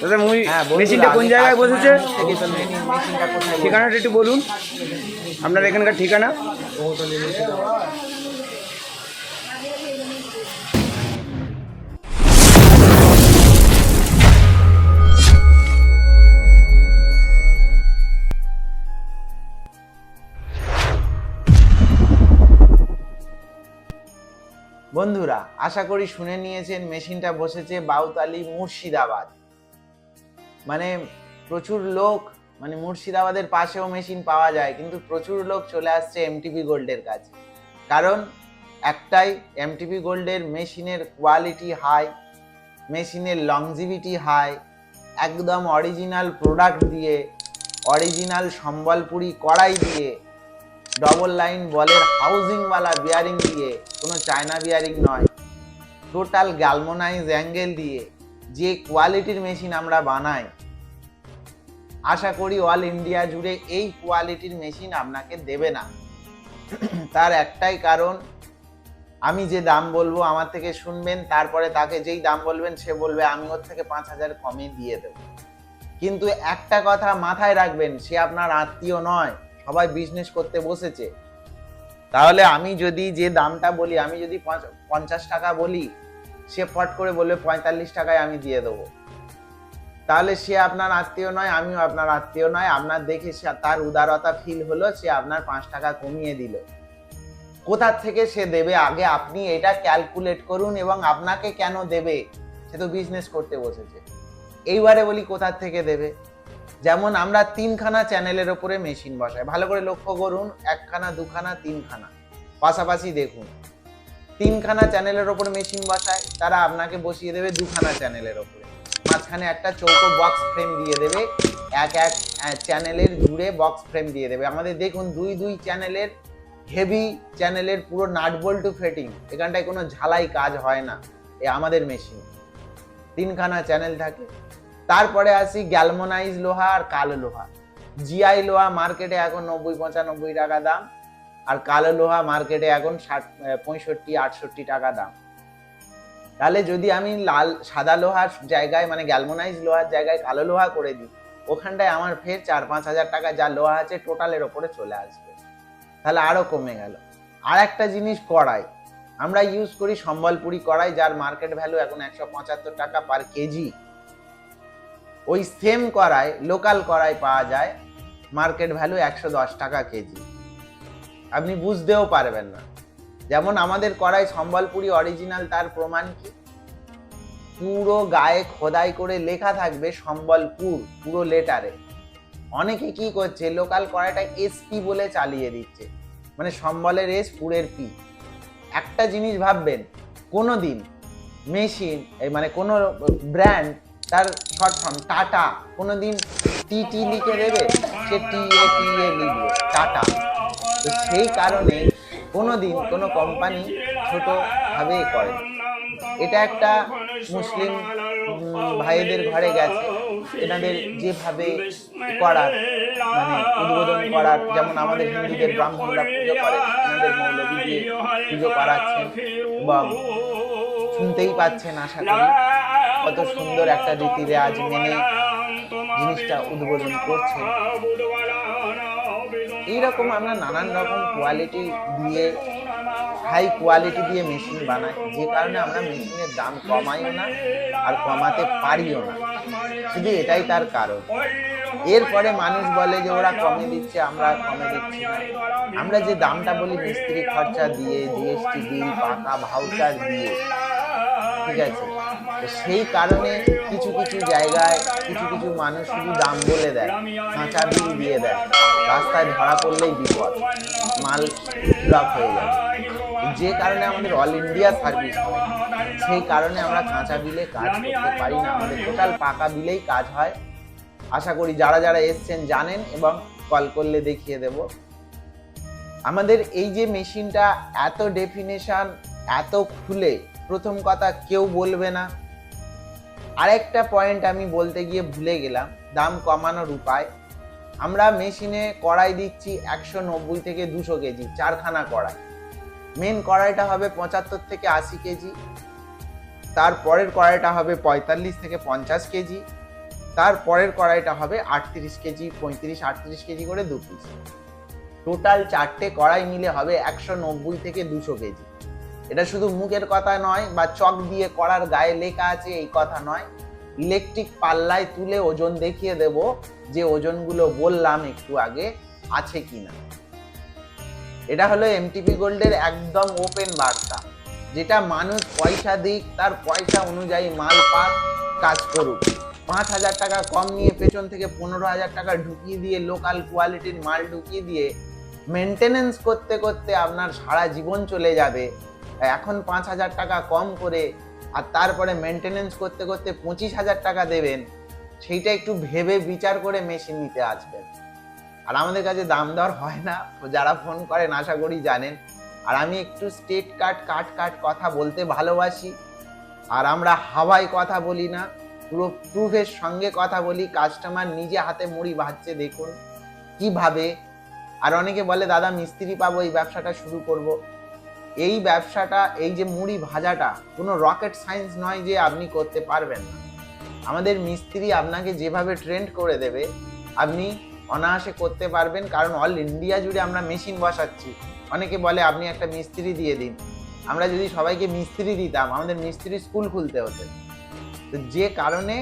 দাদা মুই হ্যাঁ মেশিনটা কোন জায়গায় বসেছে? ঠিকানাটা একটু বলুন। আপনার এখানকার ঠিকানা? বন্ধুরা আশা করি শুনে নিয়েছেন মেশিনটা বসেছে বাউতালি মুর্শিদাবাদ। মানে প্রচুর লোক মানে মুর্শিদাবাদের পাশেও মেশিন পাওয়া যায়, কিন্তু প্রচুর লোক চলে আসছে এমটিপি গোল্ডের কাছে। কারণ একটাই এমটিপি গোল্ডের মেশিনের কোয়ালিটি হাই মেশিনের লংজিভিটি হাই একদম অরিজিনাল প্রোডাক্ট দিয়ে অরিজিনাল সম্বলপুরি কড়াই দিয়ে ডবল লাইন বলের হাউজিংওয়ালা বিয়ারিং দিয়ে, কোনো চায়না বিয়ারিং নয় টোটাল গ্যালমোনাইজ অ্যাঙ্গেল দিয়ে যে কোয়ালিটির মেশিন আমরা বানাই, আশা করি অল ইন্ডিয়া জুড়ে এই কোয়ালিটির মেশিন আপনাকে দেবে না। তার একটাই কারণ, আমি যে দাম বলব আমার থেকে শুনবেন, তারপরে তাকে যেই দাম বলবেন, সে বলবে, আমি ওর থেকে পাঁচ হাজার কমে দিয়ে দেবো। কিন্তু একটা কথা মাথায় রাখবেন, সে আপনার আত্মীয় নয়, সবাই বিজনেস করতে বসেছে। তাহলে আমি যদি যে দামটা বলি, আমি যদি পঞ্চাশ টাকা বলি সে ফট করে বলবে, পঁয়তাল্লিশ টাকায় আমি দিয়ে দেবো। তাহলে সে আপনার আত্মীয় নয়, আমিও আপনার আত্মীয় নয়। আপনার দেখে সে, তার উদারতা ফিল হলো, সে আপনার পাঁচ টাকা কমিয়ে দিল। কোথা থেকে সে দেবে? আগে আপনি এটা ক্যালকুলেট করুন এবং আপনাকে কেন দেবে? সে তো বিজনেস করতে বসেছে। এইবারে বলি কোথা থেকে দেবে? যেমন আমরা তিনখানা চ্যানেলের ওপরে মেশিন বসাই। ভালো করে লক্ষ্য করুন, একখানা, দুখানা, তিনখানা। পাশাপাশি দেখুন। তিনখানা চ্যানেলের ওপর মেশিন বসায়, তারা আপনাকে বসিয়ে দেবে দুখানা চ্যানেলের ওপরে। মাঝখানে একটা চৌকো বক্স ফ্রেম দিয়ে দেবে, এক এক চ্যানেলের জুড়ে বক্স ফ্রেম দিয়ে দেবে। আমাদের দেখুন, দুই দুই চ্যানেলের হেভি চ্যানেলের পুরো নাট টু ফেটিং এখানটায় কোনো ঝালাই কাজ হয় না, এ আমাদের মেশিন তিনখানা চ্যানেল থাকে। তারপরে আসি গ্যালমোনাইজ লোহা আর কালো লোহা। জিআই লোহা মার্কেটে এখন নব্বই, পঁচানব্বই টাকা দাম। আর কালো লোহা মার্কেটে এখন ষাট পঁয়ষট্টি, আটষট্টি টাকা দাম। তাহলে যদি আমি লাল, সাদা লোহার জায়গায় মানে গ্যালমোনাইজ লোহার জায়গায় কালো লোহা করে দিই, ওখানটায় আমার ফের চার, পাঁচ হাজার টাকা যা লোহা আছে টোটালের ওপরে চলে আসবে। তাহলে আরও কমে গেল। আর একটা জিনিস কড়াই। আমরা ইউজ করি সম্বলপুরি কড়াই, যার মার্কেট ভ্যালু এখন একশো পঁচাত্তর টাকা পার কেজি। ওই সেম কড়াই লোকাল কড়াই পাওয়া যায় মার্কেট ভ্যালু একশো দশ টাকা কেজি। আপনি বুঝতেও পারবেন না। যেমন আমাদের কড়াই সম্বলপুরি অরিজিনাল তার প্রমাণ কি? পুরো গায়ে খোদাই করে লেখা থাকবে সম্বলপুর, পুরো লেটারে অনেকে কি করছে লোকাল কড়াইটা এসপি বলে চালিয়ে দিচ্ছে। মানে সম্বলের এস পুরের পি একটা জিনিস ভাববেন কোনো দিন মেশিন মানে কোনো ব্র্যান্ড তার শর্ট ফর্ম টাটা কোনো দিন টি টি লিখে দেবে, সে টি এ টি এ লিখবে টাটা তো সেই কারণে কোনো দিন কোনো কোম্পানি ছোটোভাবে করে। এটা একটা মুসলিম ভাইদের ঘরে গেছে। এনাদের যেভাবে করার মানে উদ্বোধন করার, যেমন আমাদের হিন্দুদের ব্রাহ্মণরা পুজো করে এনাদের মৌলবী দিয়ে পুজো করাচ্ছেন বা শুনতেই পাচ্ছেন, আশা করি কত সুন্দর একটা রীতি রেওয়াজ মেনে জিনিসটা উদ্বোধন করছে এইরকম আমরা নানান রকম কোয়ালিটি দিয়ে হাই কোয়ালিটি দিয়ে মেশিন বানাই। যে কারণে আমরা মেশিনের দাম কমাইও না আর কমাতে পারিও না। শুধু এটাই তার কারণ। এরপরে মানুষ বলে যে, ওরা কমে দিচ্ছে, আমরা কমে দিচ্ছি না। আমরা যে দামটা বলি মিস্ত্রি খরচা দিয়ে, জিএসটি বিল, পাকা ভাউচার দিয়ে, ঠিক আছে? সেই কারণে কিছু কিছু জায়গায় কিছু কিছু মানুষ শুধু দাম বলে দেয়, কাঁচা বিল দিয়ে দেয়। রাস্তায় ধরা পড়লেই বিপদ। মাল ব্লক হয়ে যায়। যে কারণে আমাদের অল ইন্ডিয়া সার্ভিস হয়, সেই কারণে আমরা কাঁচা বিলে কাজ করতে পারি না। আমাদের টোটাল পাকা বিলেই কাজ হয়। আশা করি যারা যারা এসছেন জানেন এবং কল করলে দেখিয়ে দেব। আমাদের এই যে মেশিনটা এত ডেফিনেশন এত খুলে, প্রথম কথা কেউ বলবে না। আরেকটা পয়েন্ট আমি বলতে গিয়ে ভুলে গেলাম, দাম কমানোর উপায়। আমরা মেশিনে কড়াই দিচ্ছি একশো নব্বই থেকে দুশো কেজি, চারখানা কড়াই। মেন কড়াইটা হবে পঁচাত্তর থেকে আশি কেজি তারপরের কড়াইটা হবে পঁয়তাল্লিশ থেকে পঞ্চাশ কেজি, তার পরের কড়াইটা হবে আটত্রিশ কেজি, পঁয়ত্রিশ, আটত্রিশ কেজি করে দু পিস টোটাল চারটে কড়াই মিলে হবে একশো নব্বই থেকে দুশো কেজি। এটা শুধু মুখের কথা নয় বা চক দিয়ে করার গায়ে লেখা আছে, এই কথা নয়। ইলেকট্রিক পাল্লায় তুলে ওজন দেখিয়ে দেব যে ওজনগুলো বললাম একটু আগে আছে কিনা। এটা হলো এমটিপি গোল্ডের একদম ওপেন বার্তা, যেটা মানুষ পয়সা দিক, তার পয়সা অনুযায়ী মাল পাক, কাজ করুক। পাঁচ হাজার টাকা কম নিয়ে পেছন থেকে পনেরো হাজার টাকা ঢুকিয়ে দিয়ে লোকাল কোয়ালিটির মাল ঢুকিয়ে দিয়ে মেনটেনেন্স করতে করতে আপনার সারা জীবন চলে যাবে। এখন পাঁচ হাজার টাকা কম করে আর তারপরে মেনটেনেন্স করতে করতে পঁচিশ হাজার টাকা দেবেন, সেইটা একটু ভেবে বিচার করে মেশিন নিতে আসবেন। আর আমাদের কাছে দাম দর হয় না, যারা ফোন করেন আশা করি জানেন। আর আমি একটু স্টেট কাট কাট কাট কথা বলতে ভালোবাসি। আর আমরা হাওয়ায় কথা বলি না, পুরো প্রুফের সঙ্গে কথা বলি কাস্টমার নিজে হাতে মুড়ি ভাজছে দেখুন। কীভাবে? আর অনেকে বলে, দাদা, মিস্ত্রি পাবো, এই ব্যবসাটা শুরু করব। এই ব্যবসাটা, এই যে মুড়ি ভাজাটা, কোনো রকেট সায়েন্স নয় যে আপনি করতে পারবেন না। আমাদের মিস্ত্রি আপনাকে যেভাবে ট্রেন্ড করে দেবে, আপনি অনায়াসে করতে পারবেন, কারণ অল ইন্ডিয়া জুড়ে আমরা মেশিন বসাচ্ছি। অনেকে বলে, আপনি একটা মিস্ত্রি দিয়ে দিন। আমরা যদি সবাইকে মিস্ত্রি দিতাম, আমাদের মিস্ত্রি স্কুল খুলতে হতো। তো যে কারণে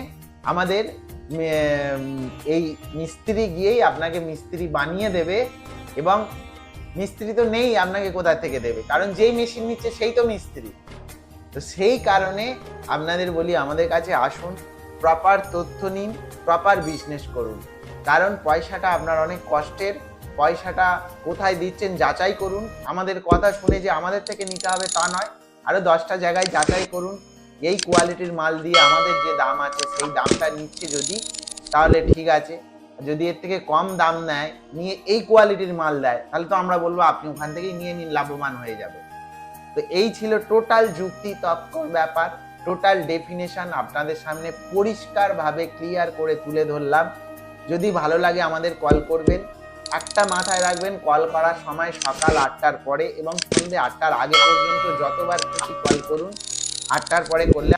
আমাদের এই মিস্ত্রি গিয়েই আপনাকে মিস্ত্রি বানিয়ে দেবে এবং মিস্ত্রি তো নেই আপনাকে কোথা থেকে দেবে? কারণ যেই মেশিন নিচ্ছে সেই তো মিস্ত্রি। তো সেই কারণে আপনাদের বলি, আমাদের কাছে আসুন প্রপার তথ্য নিন প্রপার বিজনেস করুন। কারণ পয়সাটা আপনার অনেক কষ্টের, পয়সাটা কোথায় দিচ্ছেন যাচাই করুন। আমাদের কথা শুনে যে আমাদের থেকে নিতে হবে তা নয় আরও দশটা জায়গায় যাচাই করুন। এই কোয়ালিটির মাল দিয়ে আমাদের যে দাম আছে সেই দামটা নিচ্ছে যদি, তাহলে ঠিক আছে। যদি এর থেকে কম দাম নেয়, নিয়ে এই কোয়ালিটির মাল দেয়, তাহলে তো আমরা বলব আপনি ওখান থেকেই নিয়ে নিন, লাভবান হয়ে যাবে। তো এই ছিল টোটাল যুক্তি তৎকর ব্যাপার টোটাল ডেফিনেশন আপনাদের সামনে পরিষ্কারভাবে ক্লিয়ার করে তুলে ধরলাম। যদি ভালো লাগে আমাদের কল করবেন, একটা মাথায় রাখবেন কল করার সময় সকাল আটটার পরে এবং সন্ধ্যে আটটার আগে পর্যন্ত যতবার খুশি কল করুন। আটটার পরে করলে